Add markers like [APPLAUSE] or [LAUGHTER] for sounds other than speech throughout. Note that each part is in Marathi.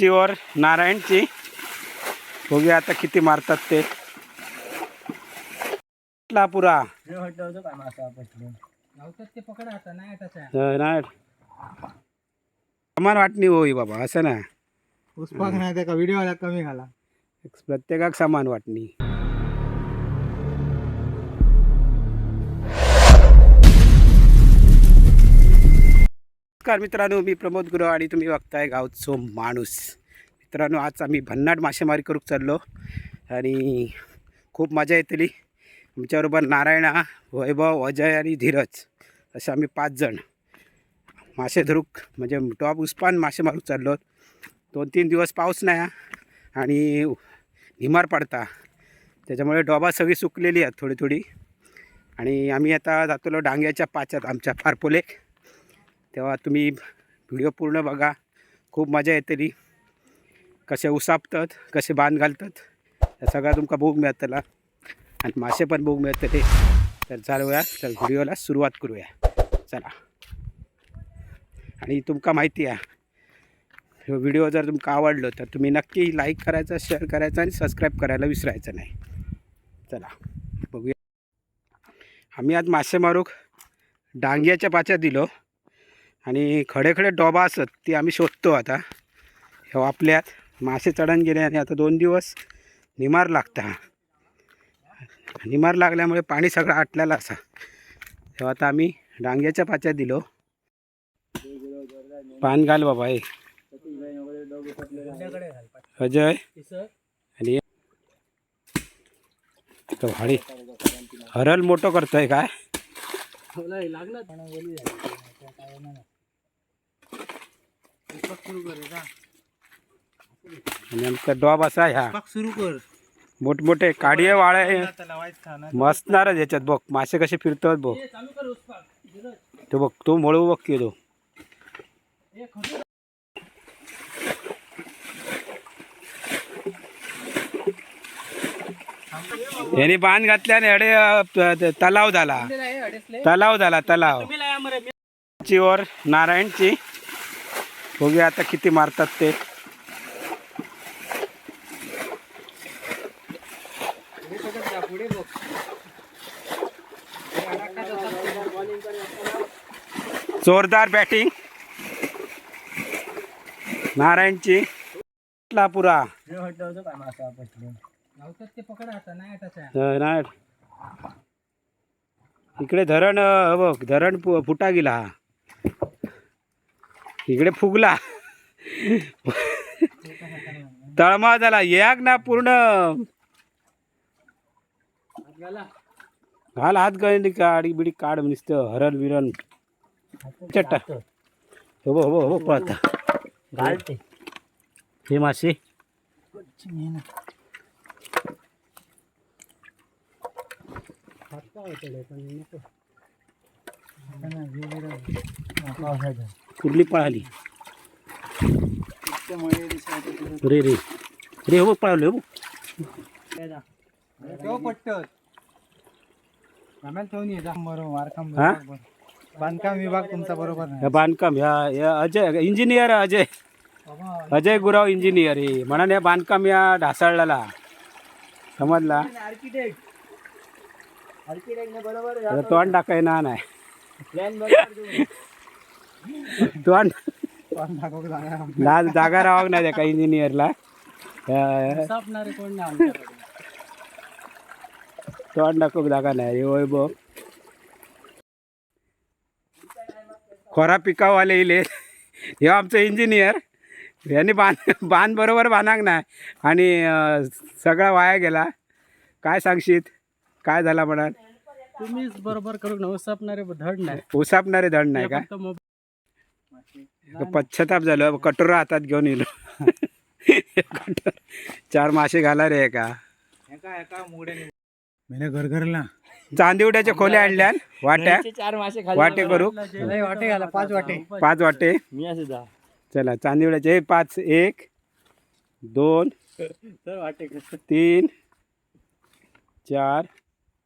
वर नारायणची बघूया आता किती मारतात ते. पुरा समान वाटणी होई बाबा असं ना. पुष्पाक नाही त्या व्हिडिओ कमी घाला प्रत्येकाक समान वाटणी. नमस्कार मित्रांनो मी प्रमोद गुरव आणि तुम्ही बघताय गावचो माणूस. मित्रांनो आज आम्ही भन्नाट मासेमारी करूक चाललो आणि खूप मजा येतली. आमच्याबरोबर नारायणा वैभव अजय आणि धीरज असे आम्ही पाच जण मासे धरूक म्हणजे टॉप उस्पान मासे मारूक चाललो. दोन तीन दिवस पाऊस नाही आणि हिमार पडता. त्याच्यामुळे डोबा सगळी सुकलेली आहेत थोडी थोडी. आणि आम्ही आता जातलो डांग्याच्या पाच्यात आमच्या फारपोलेक तेव्हा तुम्ही व्हिडिओ पूर्ण बघा. खूप मजा येतली कसे उसापतात कसे बांध घालतात हे सगळं तुमका बघूक मिळतला आणि मासे पण बघूक मिळतले तर चालूया तर व्हिडिओला सुरुवात करूया. चला. आणि तुमका माहिती आहे व्हिडिओ जर तुमका आवडलो तर तुम्ही नक्की लाईक करायचा शेअर करायचा आणि सबस्क्राईब करायला विसरायचं नाही. चला. बघूया. आम्ही आज मासे मारूक डांग्याच्या पाच्या दिलो. आणि खडे खडे डोबा असत ती आम्ही शोधतो आता. हे आपल्यात मासे चढण गेले आणि आता दोन दिवस निमार लागता. निमार लागल्यामुळे पाणी सगळं आटलेलं असा. तेव्हा आता आम्ही डांग्याच्या पाच्यात दिलो. पान घाल बाबा हे अजय आणि तो भाडी हरल मोठं करतोय काय? लागला सुरू कर आणि आमचा डॉब असा ह्या सुरू कर. मोठमोठे काडिये वाळे खाना मस्तणारच ह्याच्यात बघ. मासे कसे फिरतात बघ. चालू कर उस्पाक तो बघ तो मळू बघ की तो. याने बांध घातल्याने अडे अ, त- तलाव झाला. तलाव झाला तलाव. वर नारायणची. बघूया आता किती मारतात ते. जोरदार बॅटिंग नारायणची. पुरा नाही इकडे धरण बघ धरण फुटा गेला हा. इकडे फुगला. तळमा झाला. याक ना पूर्ण. घाल हात गळी काडी बिडी काढ नुसतं. हरण बिरण. चट्टा. हो हो हो पळता घालते. हे मासे. कुठली पळाली? रे रे. रे हो पळालो हो. पट्टत. बांधकाम विभाग तुमचा बरोबर बांधकाम ह्या या अजय इंजिनियर अजय. अजय गुराव इंजिनियर हे म्हणून या बांधकाम या ढासळलेला. समजला? आर्किटेक्ट. आर्किटेक्ट बरोबर आता तोंड टाकाय ना नाही. तोंड जागा लाज जागा राहावं नाही त्या इंजिनियरला तोंड दाखव जागा नाही होय बघ. खोरा पिकावाले इले. हे आमचं इंजिनियर यांनी बांध बांध बरोबर बांधाक नाही आणि सगळा वाया गेला. काय सांगशीत? काय झाला म्हणा तुम्हीच बरोबर करू न सापणारे धड नाही. उसापणारे धड नाही का? फक्त मोबाईल पश्चाताप झालं कटोरा हातात घेऊन येलो. कटोरा. चार मासे घाला रे का एका. एका मुगड्याने मी घरघरला चांदिवड्याच्या खोल्या आणल्या वाट्या? चार मासे वाटे करू वाटे घाला पाच वाटे. पाच वाटे? मी असे जा चला चांदिवड्याचे पाच एक दोन वाटे तीन चार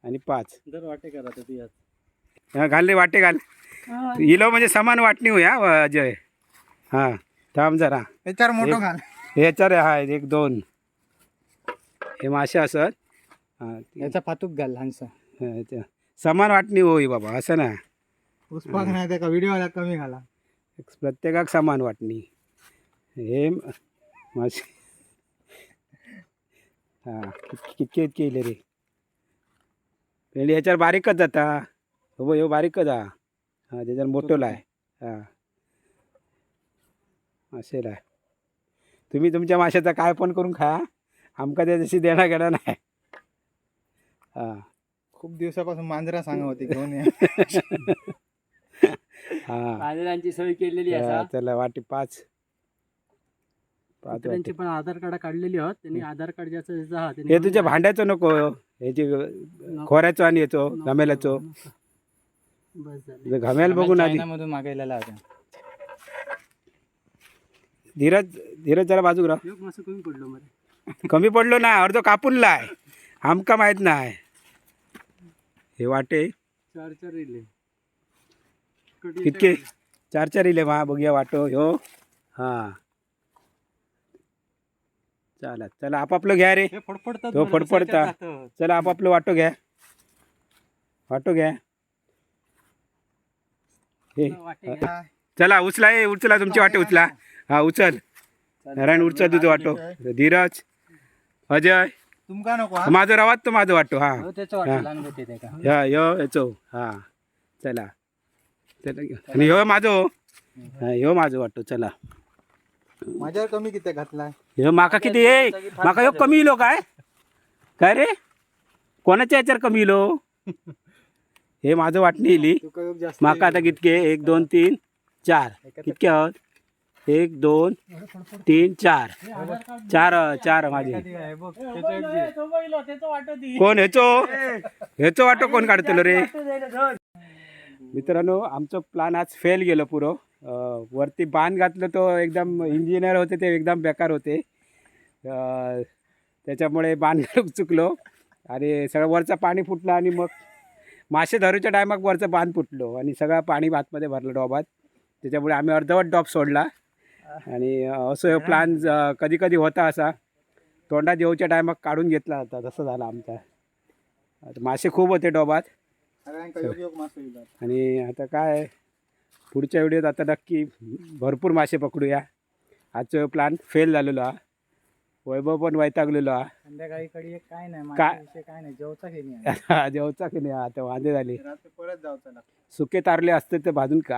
आणि पाच. तर वाटे करा तर ती हा, घाल रे वाटे घाल. इलो म्हणजे समान वाटणी होया अजय हां थांब जरा. चार मोठं घाल. हे याच्यावर आहे एक दोन. हे मासे असत. हां ते- याचा फातूक घाल लहानसा. हा, समान वाटणी होई बाबा असं ना. पुष्पाक नाही त्याका व्हिडिओ आला कमी घाला. प्रत्येकाक समान वाटणी हे म- मासे हां कितके इतके येले रे? पहिले याच्यावर बारीकच जाता हो ह्यो बारीकच हा हां त्याच्यावर मोठो लाय हां असे लाय तुम्ही तुमच्या माशाचा काय पण करून खा आमका त्याच्याशी देणा घेणा नाही हां खूप दिवसापासून मांजरा सांगा होती घेऊन ये हां बाजारांची सोय केलेली हा, असा चला वाटी पाच पाच वाटी त्यांची पण आधार कार्ड काढलेली आहोत त्यांनी आधार कार्ड ज्याचं ज्याचं हा हे तुझ्या. भांड्याचं नको ह्याची खोऱ्याचं आणि येतो झालं. घमेल बघून आधी. मधून मागायला धीरज धीरज जरा बाजू राह. कमी पडलो कमी पडलो ना अर्धो कापून लाय आमका माहीत नाही. हे वाटे. चार चार रिले कितके चार चार इले मा बघूया वाटो ह्यो. हा. चला चला आपापलं घ्या रे. हे फडफडतात तो बरं, फडफडता. बसायच्यात जातं. चला आपापलं वाटो घ्या. वाटो घ्या. हे. वाटे घ्या. चला उचला ए उचला तुमची वाटे उचला. हा उचल. नारायण उचल तुझं वाटो. धीरज. अजय. तुमका नको हा? माझं रवात तो माझं वाटो हा. हो, त्याचं वाटे लहान होते ते का? ह्या ह्यो याचो हा. चला. चला. आणि ह्यो माझो हा. ह्यो माझो वाटो चला. माझ्यावर कमी किती घातलाय? ह्यो माका किती ए माका ह्यो कमी इलो काय? काय रे? कोणाच्या याच्यावर कमी इलो? हे माझं वाटणी इली. तुका योग जास्त माका आता कितके? एक दोन तीन चार. कितके आहोत? एक दोन तीन चार. चार चार माझे. आहे बघ. कोण? ह्याचो? ह्याचो वाटो कोण काढतलो रे? मित्रांनो आमचं प्लान आज फेल गेलं पुरं. वरती बाण घातलं तो एकदम इंजिनियर होते ते एकदम बेकार होते. त्याच्यामुळे बाण घालून [LAUGHS] चुकलो आणि सगळं वरचं पाणी फुटलं आणि मग मासे धरूच्या टायमाक वरचं बाण फुटलो आणि सगळं पाणी भातमध्ये भरलं डॉबात. त्याच्यामुळे आम्ही अर्धवट डॉब सोडला. आणि असं हे प्लान कधी कधी होता असा. तोंडात येऊच्या टायमाक काढून घेतला होता तसं झालं आमचा. मासे खूप होते डोबात. आणि आता काय? पुढच्या व्हिडिओत आता नक्की भरपूर मासे पकडूया. आजचा प्लॅन फेल झालेलो हा. वैभव पण वैतागलेलो संध्याकाळी कडे एक काय नाही काय? माझ्याविषयी काय नाही जेवचा घेणे [LAUGHS] हा जेवचा की नाही आता वांदे झाले. परत जाऊचा सुके तारले असते ते भाजून का